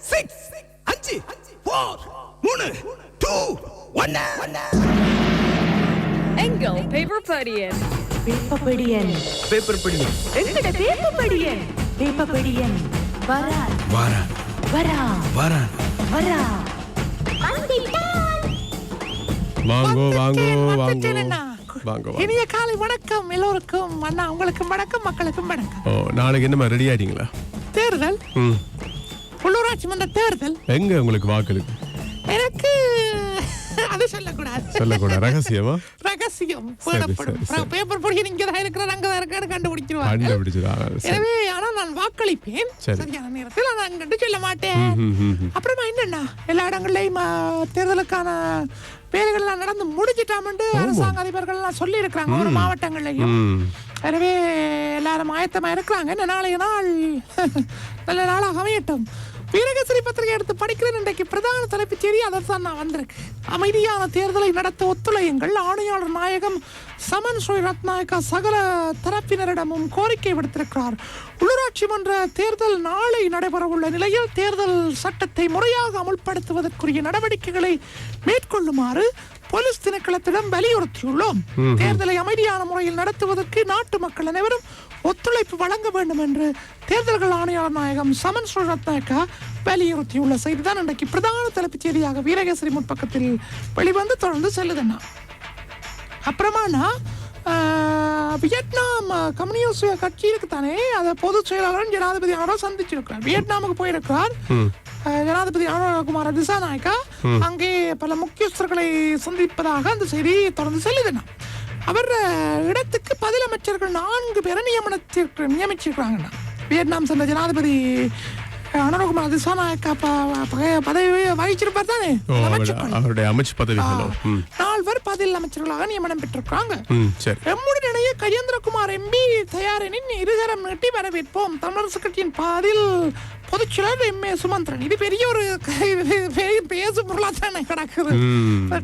Six அஞ்சு four மூணு two ஒன்னு எங்கள் பேப்பர் படியன் வேப்பப்படியன் பேப்பர் படி எங்கட வேப்பப்படியன் வேப்பப்படியன் வரா வாரா வரா வாரா வரா வாங்கோ வாங்கோ வாங்கோ. வாங்கோ. இனிய காலை வணக்கம். எல்லோருக்கும் அண்ணா உங்களுக்கும் வணக்கம் மக்களுக்கும் வணக்கம். ஓ நாளைக்கு என்னமா ரெடி ஆயிட்டீங்களா? தேர்தல். ம். உள்ளூராட்சி மன்ற தேர்தல். எங்க உங்களுக்கு வாக்களிக்கு எனக்கு அது சொல்லக்கூடாது. சொல்லக்கூடாது. ரகசியமா? ரகசியம். பேப்பர் பொடி நீங்க தான் இருக்கிற அங்க தான் இருக்கான்னு கண்டுபிடிச்சிருவாங்க. கண்டுபிடிச்சதா சரி. எனவே ஆனா நான் வாக்களிப்பேன். சரி. சரியான நேரத்தில் நான் அங்கிட்டு சொல்ல மாட்டேன். அப்புறமா என்னண்ணா எல்லா இடங்கள்லயும் தேர்தலுக்கான வேலைகள் எல்லாம் நடந்து முடிஞ்சிட்டாமண்டு அரசாங்க அதிபர்கள் எல்லாம் சொல்லி இருக்கிறாங்க ஒரு மாவட்டங்கள்லயும் எனவே எல்லாரும் ஆயத்தமாக இருக்கிறாங்க. இந்த நாளைய நாள். நல்ல நாளாக அமையட்டும். வீரகேசரி பத்திரிகை எடுத்து படிக்கிறேன். இன்றைக்கு பிரதான தலைப்புச் செய்தி. அதை தான் நான் வந்திருக்கேன். அமைதியான தேர்தலை நடத்த ஒத்துழையுங்கள். ஆணையாளர் நாயகம் சமன் ஸ்ரீ ரத்நாயக்கா சகல தரப்பினரிடமும் கோரிக்கை விடுத்திருக்கிறார். உள்ளூராட்சி மன்ற தேர்தல் நாளை நடைபெறவுள்ள நிலையில் தேர்தல் சட்டத்தை முறையாக அமுல்படுத்துவதற்குரிய நடவடிக்கைகளை மேற்கொள்ளுமாறு போலீஸ் திணைக்களத்திடம் வலியுறுத்தியுள்ளோம் தேர்தலை அமைதியான முறையில் நடத்துவதற்கு நாட்டு மக்கள் அனைவரும் ஒத்துழைப்பு வழங்க வேண்டும் என்று தேர்தல்கள் ஆணையாளர் நாயகம் சமன் ரத்னாக்கா வலியுறுத்தியுள்ள செய்திதான் இன்றைக்கு பிரதான தலைப்புச் செய்தியாக வீரகேசரி முற்பக்கத்தில் வெளிவந்து தொடர்ந்து செல்லுதுன்னா. அப்புறமானா ஆஹ், வியட்நாம் கம்யூனிஸ்ட் கட்சி இருக்குதானே அதை பொதுச் செயலாளர் ஜனாதிபதி அவரோ சந்திச்சிருக்கிறார். வியட்நாமுக்கு போயிருக்கிறார். ஜனாதிபதி அனுரகுமார திசாநாயக்கா அங்கே பல முக்கியஸ்தர்களை சந்திப்பதாக அந்த செய்தி தொடர்ந்து செல்லுதுண்ணா அவர் இடத்துக்கு பதில் அமைச்சர்கள் நான்கு பேரை நியமனத்திற்கு நியமிச்சிருக்கிறாங்கண்ணா. வியட்நாம் சென்ற ஜனாதிபதி அனுரகுமார பதவி வகிச்சிருப்பார் தானே? அவருடைய அமைச்சு பதவிகளோ நால்வர் பதில் அமைச்சர்களாக நியமனம் பெற்றிருக்காங்க எம்முடன் இடையே கஜேந்திரகுமார் எம்பி தயாரினின் இருகரம் நீட்டி வரவேற்போம். தமிழரசு கட்சியின் பாதில் பொதுச்செயலர் எம். ஏ. சுமந்திரன். இது பெரிய ஒரு பேசு பொருளா தானே கிடக்குது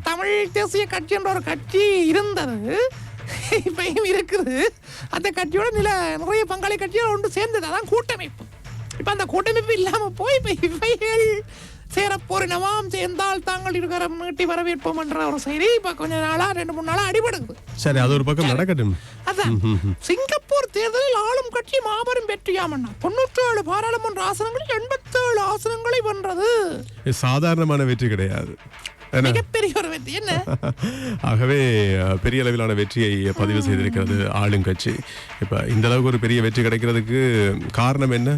தமிழ் தேசிய கட்சி என்ற ஒரு கட்சி இருந்தது. இப்பயும் இருக்குது. அந்த கட்சியோட நில நிறைய பங்காளி கட்சியோட ஒன்று சேர்ந்தது. அதான் கூட்டமைப்பு. இப்ப அந்த கூட்டமைப்பு இல்லாம போய் இவைகள் சேரப்போரினவாம் சேர்ந்தால் தாங்கள் இருகரம் நீட்டி வரவேற்போம் என்ற ஒரு செய்தி இப்ப கொஞ்ச நாளா ரெண்டு மூணு நாளா அடிபடுது. சரி அது ஒரு பக்கம் நடக்கட்டும். அதான். சிங்கப்பூர் தேர்தலில் ஆளும் கட்சி மாபெரும் வெற்றியாமண்ணா. தொண்ணூற்றி ஏழு பாராளுமன்ற ஆசனங்களில் எண்பத்தேழு ஆசனங்களை வென்றது. இது சாதாரணமான வெற்றி கிடையாது. மிகப்பெரிய ஒரு வெற்றி. என்ன? ஆகவே பெரிய அளவிலான வெற்றியை பதிவு செய்திருக்கிறது ஆளும் கட்சி. இப்ப இந்த அளவுக்கு ஒரு பெரிய வெற்றி கிடைக்கிறதுக்கு காரணம் என்ன?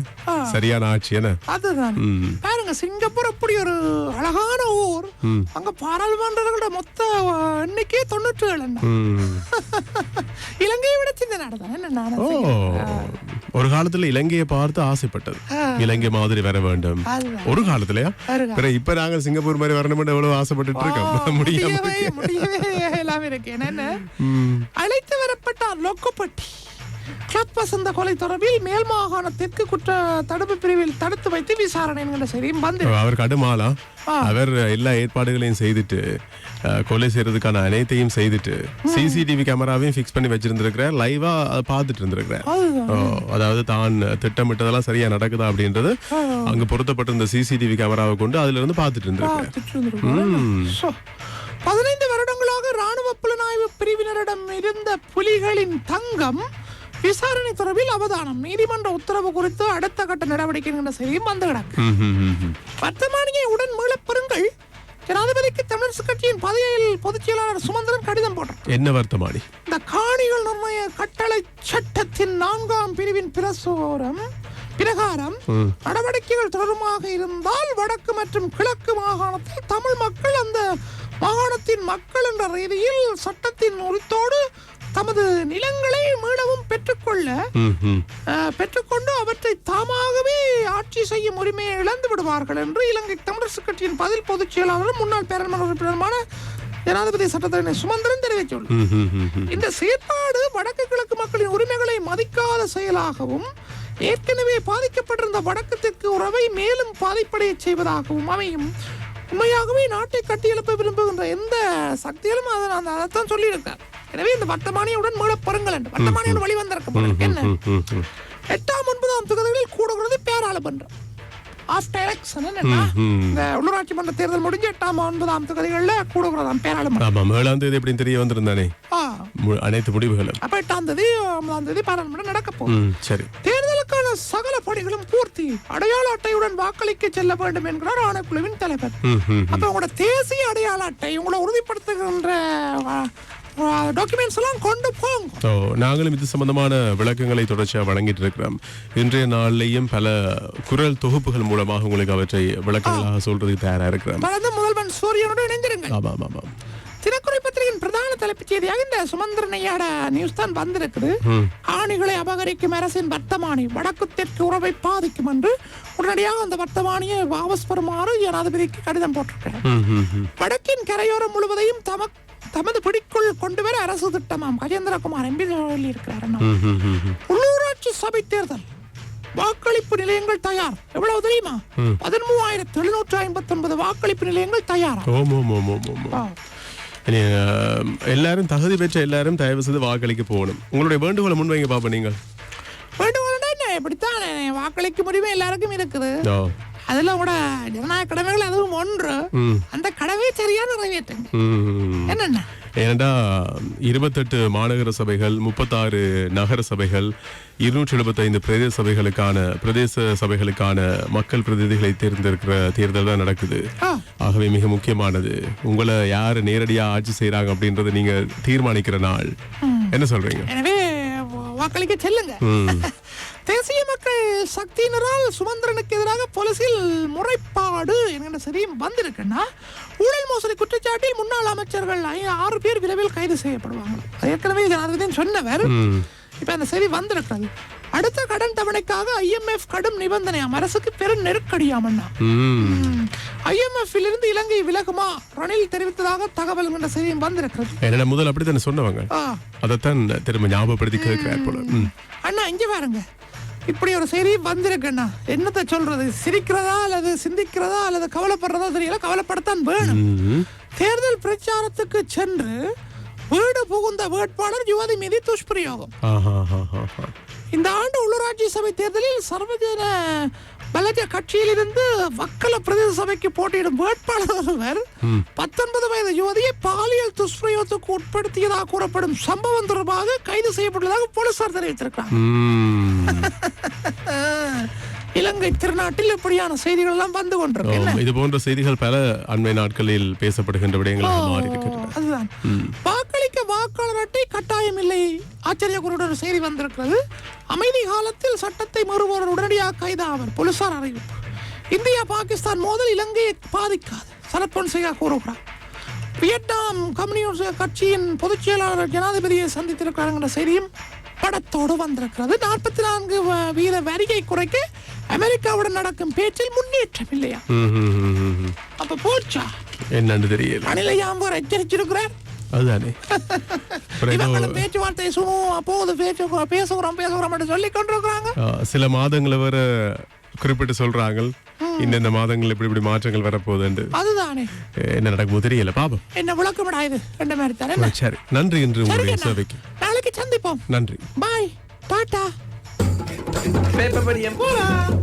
சரியான ஆட்சி என்ன? அதுதான். பாருங்க சிங்கப்பூர் அப்படி ஒரு அழகான ஊர். அங்க பாராளுமன்றங்களோட மொத்த அஹ், எண்ணிக்கையே தொண்ணூற்றி ஏழு. இலங்கையை விட சின்ன நாடு தான் என்ன ஒரு காலத்துல இலங்கையை பார்த்து ஆசைப்பட்டது. இலங்கை மாதிரி வர வேண்டும். ஒரு காலத்துலயா? இப்ப நாங்க சிங்கப்பூர் மாதிரி வரணும் எவ்வளவு ஆசைப்பட்டுட்டு இருக்கோம். முடியவே. முடியவே எல்லாம் இருக்கு. என்னென்ன. அழைத்து வரப்பட்டார் லொக்கப்பட்டி கிளப் வசந்த கொலை தொடர்பில் மேல் மாகாண தெற்கு குற்ற தடுப்பு பிரிவில் தடுத்து வைத்து விசாரணை என்கிற செய்தியும் வந்து அவர் கடுமாளா? அவர் எல்லா ஏற்பாடுகளையும் செய்துட்டு கொலை செய்யறதுக்கான அனைத்தையும் செய்துட்டு சிசிடிவி கேமராவையும் ஃபிக்ஸ் பண்ணி வச்சிருந்திருக்கிறார். லைவா பார்த்துட்டு இருந்திருக்கிறார். அதாவது தான் திட்டமிட்டதெல்லாம் சரியா நடக்குதா அப்படின்றது அங்க பொருத்தப்பட்டிருந்த சிசிடிவி கேமராவை கொண்டு அதுல இருந்து பார்த்துட்டு இருந்திருக்கிறார். பதினைந்து வருடங்களாக ராணுவ புலனாய்வு பிரிவினரிடம் இருந்த புலிகளின் தங்கம் விசாரணை தொடர்பில் அவதானம். நீதிமன்ற உத்தரவு குறித்து அடுத்த கட்ட நடவடிக்கை என்கிற செய்தியும் வந்து கிடக்கு. வர்த்தமானியை உடன் மீளப் பெறுங்கள். ஜனாதிபதிக்கு தமிழரசு கட்சியின் பதவியில் பொதுச் செயலாளர் சுமந்திரன் கடிதம் போட்டார் என்ன வருத்தமாடி இந்த காணிகள் நிர்ணய கட்டளை சட்டத்தின் நான்காம் பிரிவின் பிரசுரம் பிரகாரம் நடவடிக்கைகள் தொடருமாக இருந்தால் வடக்கு மற்றும் கிழக்கு மாகாணத்தில் தமிழ் மக்கள் அந்த மாகாணத்தின் மக்கள் என்ற ரீதியில் சட்டத்தின் உரித்தோடு தமது நிலங்களை அஹ், பெற்றுக்கொண்டு அவற்றை தாமாகவே ஆட்சி செய்யும் உரிமையை இழந்து விடுவார்கள் என்று இலங்கை தமிழரசு கட்சியின் பதில் பொதுச் செயலாளரும் முன்னாள் பேரமன்ற உறுப்பினருமான ஜனாதிபதி சட்டத்தரணி சுமந்திரன் தெரிவித்துள்ளார். இந்த செயற்பாடு வடக்கு கிழக்கு மக்களின் உரிமைகளை மதிக்காத செயலாகவும் ஏற்கனவே பாதிக்கப்பட்டிருந்த வடக்கு தெற்கு உறவை மேலும் பாதிப்படைய செய்வதாகவும் அமையும். உண்மையாகவே நாட்டை கட்டியெழுப்ப விரும்புகின்ற எந்த சக்தியிலும் அதை அந்த அதைத்தான் சொல்லியிருக்கார். எனவே இந்த வர்த்தமானியுடன் மீளப் பெறுங்கள் என்று. வர்த்தமானியோட வழி வந்திருக்க என்ன. எட்டாம் ஒன்பதாம் தொகுதிகளில் கூடுகிறது பேராளுமன்றம் ஆஃப்டர் எலெக்ஷன் என்னன்னா இந்த உள்ளூராட்சி மன்ற தேர்தல் முடிஞ்சு எட்டாம் ஒன்பதாம் தொகுதிகளில் கூடுகிறதாம் பேராளுமன்றம் ஆமா ஏழாம் தேதி எப்படின்னு தெரிய வந்திருந்தானே? அனைத்து முடிவுகளும். அப்ப எட்டாம் தேதி ஒன்பதாம் தேதி பாராளுமன்றம் நடக்க போகுது. ம் சரி. தேர்தலுக்கான சகல பணிகளும் பூர்த்தி அடையாள அட்டையுடன் வாக்களிக்க செல்ல வேண்டும் என்கிறார் ஆணைக்குழுவின் தலைவர். அப்ப உங்களோட தேசிய அடையாள அட்டை உங்களை உறுதிப்படுத்துகின்ற டாக்குமெண்ட்ஸ் எல்லாம் கொண்டு போங்க ஸோ நாங்களும் இது சம்பந்தமான விளக்கங்களை தொடர்ச்சியாக வழங்கிட்டு இருக்கிறோம் இன்றைய நாளிலேயும் பல குரல் தொகுப்புகள் மூலமாக உங்களுக்கு அவற்றை விளக்கங்களாக சொல்றதுக்கு தயாரா இருக்கிறோம். தொடர்ந்து முதல்வன் சூரியனோடு இணைந்திருங்கள். ஆமா ஆமா ஆமா. தினக்குறை பத்திரிகையின் பிரதான தலைப்புச் செய்தியாக இந்த சுமந்திரன் ஐயாட நியூஸ் தான் வந்திருக்குது. ஆணிகளை அபகரிக்கும் அரசின் வர்த்தமானி வடக்கு தெற்கு உறவை பாதிக்கும் என்று உடனடியாக அந்த வர்த்தமானியை வாபஸ் பெறுமாறு ஜனாதிபதிக்கு கடிதம் போட்டிருக்கிறார். வடக்கின் கரையோரம் முழுவதையும் தமக் தமது பிடிக்குள் கொண்டு வர அரசு திட்டமாம் கஜேந்திரகுமார் எம்பி சொல்லியிருக்கிறார் உள்ளூராட்சி சபை தேர்தல். வாக்களிப்பு நிலையங்கள் தயார். எவ்வளவு தெரியுமா? பதிமூவாயிரத்தி எழுநூற்று ஐம்பத்தி ஒன்பது வாக்களிப்பு நிலையங்கள் தயாரா? எல்லாரும் தகுதி பெற்ற எல்லாரும் தயவு செய்து வாக்களிக்க போகணும். உங்களுடைய வேண்டுகோளை முன்வைங்க பாப்பா நீங்கள். வேண்டுகோள்னா என்ன? இப்படித்தான்? வாக்களிக்கும் உரிமை எல்லாருக்கும் இருக்குது. அதுல கூட ஜனநாயக கடமைகள் அதுவும் ஒன்று. அந்த கடமையை சரியா நிறைவேற்றுங்க. ஏனெண்டா இருபத்தெட்டு மாநகர சபைகள் முப்பத்தாறு நகர சபைகள் இருநூற்றி எழுபத்தைந்து பிரதேச சபைகளுக்கான பிரதேச சபைகளுக்கான மக்கள் பிரதிநிதிகளை தேர்ந்தெடுக்கிற தேர்தல் தான் நடக்குது. ஆகவே மிக முக்கியமானது உங்களை யார் நேரடியா ஆட்சி செய்றாங்க அப்படின்றத நீங்க தீர்மானிக்கிற நாள். என்ன சொல்றீங்க? எனவே வாக்களிக்க செல்லுங்க. தேசிய மக்கள் சக்தியினரால் சுமந்திரனுக்கு எதிராக போலீசில் முறைப்பாடு என்கிற சரியும் வந்திருக்குன்னா ஊழல் மோசடி குற்றச்சாட்டில் முன்னாள் அமைச்சர்கள் ஆறு பேர் விரைவில் கைது செய்யப்படுவாங்க. ஏற்கனவே ஜனாதிபதி சொன்னவர். இப்ப அந்த செய்தி வந்திருக்கிறது. அடுத்த கடன் தவணைக்காக ஐஎம்எஃப் கடும் நிபந்தனையாம். அரசுக்கு பெரும் நெருக்கடியாமண்ணா ம். ஐஎம்எஃப் இருந்து இலங்கை விலகுமா? ரணில் தெரிவித்ததாக தகவல் என்ற செய்தியும் வந்திருக்கிறது. என்னடா முதல் அப்படித்தானே சொன்னவங்க? அதைத்தான் திரும்ப ஞாபகப்படுத்தி கேட்கிறார் போல. அண்ணா இங்க பாருங்க. இப்படி ஒரு செய்தி வந்திருக்குண்ணா என்னத்தை சொல்றது? சிரிக்கிறதா அல்லது சிந்திக்கிறதா அல்லது கவலைப்படுறதா தெரியல. கவலைப்படத்தான் வேணும். தேர்தல் பிரச்சாரத்துக்கு சென்று வீடு புகுந்த வேட்பாளர் யுவதி மீது துஷ்பிரயோகம். இந்த ஆண்டு உள்ளூராட்சி சபை தேர்தலில் சர்வஜன பலஜ கட்சியிலிருந்து வக்கல பிரதேச சபைக்கு போட்டியிடும் வேட்பாளர் ஒருவர் பத்தொன்பது வயது யுவதியை பாலியல் துஷ்பிரயோகத்துக்கு உட்படுத்தியதாக கூறப்படும் சம்பவம் தொடர்பாக கைது செய்யப்பட்டுள்ளதாக போலீசார் தெரிவித்திருக்கிறார். இலங்கை திருநாட்டில் இப்படியான செய்திகள் எல்லாம் வந்து கொண்டிருக்கு. இது போன்ற செய்திகள் பல அண்மை நாட்களில் பேசப்படுகின்ற விடயங்களாக மாறி இருக்கின்றன அதுதான். கட்டாயம் இல்லை ஆச்சரியக்குறியுடன் ஒரு செய்தி வந்திருக்கிறது. அமைதி காலத்தில் சட்டத்தை மீறுவோர் உடனடியாக கைதாவர் போலீசார் அறிவிப்பு இந்தியா பாகிஸ்தான் மோதல் இலங்கையை பாதிக்காது. சரத்பொன்சையா கூறுகிறார். வியட்நாம் கம்யூனிஸ்ட் கட்சியின் பொதுச் செயலாளர் ஜனாதிபதியை சந்தித்திருக்கிறாங்கிற செய்தியும் படத்தோடு வந்திருக்கிறது. நாற்பத்தி நான்கு வீத வரியை குறைக்க அமெரிக்காவுடன் நடக்கும் பேச்சில் முன்னேற்றம் இல்லையா. அப்ப போச்சா? என்னன்னு தெரியல. அனிலையாம்பர் எச்சரிச்சிருக்கிறார். அதுதானே பேச்சுவார்த்தை சுமூகம் அப்போது பேச்சு பேசுகிறோம் பேசுகிறோம் சொல்லி கொண்டிருக்கிறாங்க. சில மாதங்களை வர குறிப்பிட்டு சொல்றாங்க இன்னென்ன மாதங்கள் இப்படி இப்படி மாற்றங்கள் வரப்போகுதுன்னு. அதுதானே என்ன நடக்குமோ தெரியல பாப்போம் என்ன விளக்கமிடா இது? ரெண்டு மாதிரி தானே என்ன? சரி. நன்றி என்று உங்களுடைய. சேவைக்கு. நாளைக்கு சந்திப்போம். நன்றி. Bye tata. பேப்பர் படியம். போலாம்.